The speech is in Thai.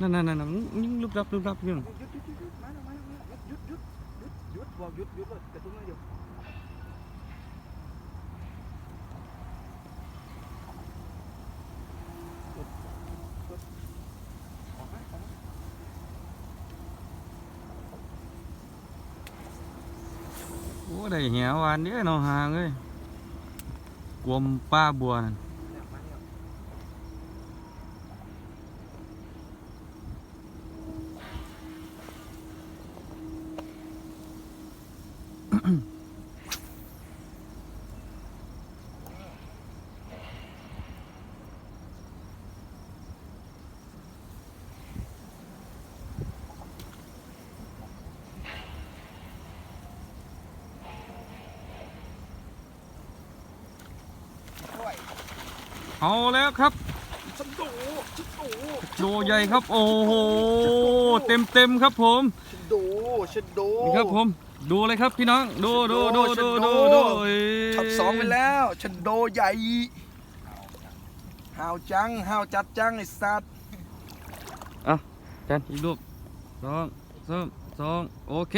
นั่นนั่นนั่นยิ่งลุกลับลุกลับอยู่หยุดห เอาแล้วครับฉันโดฉันโดโดใหญ่ครับ โอ้โห เต็มเต็มๆครับผมฉันโดฉันโดนี่ครับผม ดูเลยครับพี่น้องดูดูดูฉัดูนโดดูดูเยทับสองไปแล้วฉันโดใหญ่ห่าวจังห่าวจัดจังไอ้สัตว์จันอีกลูกสองสามสองโอเค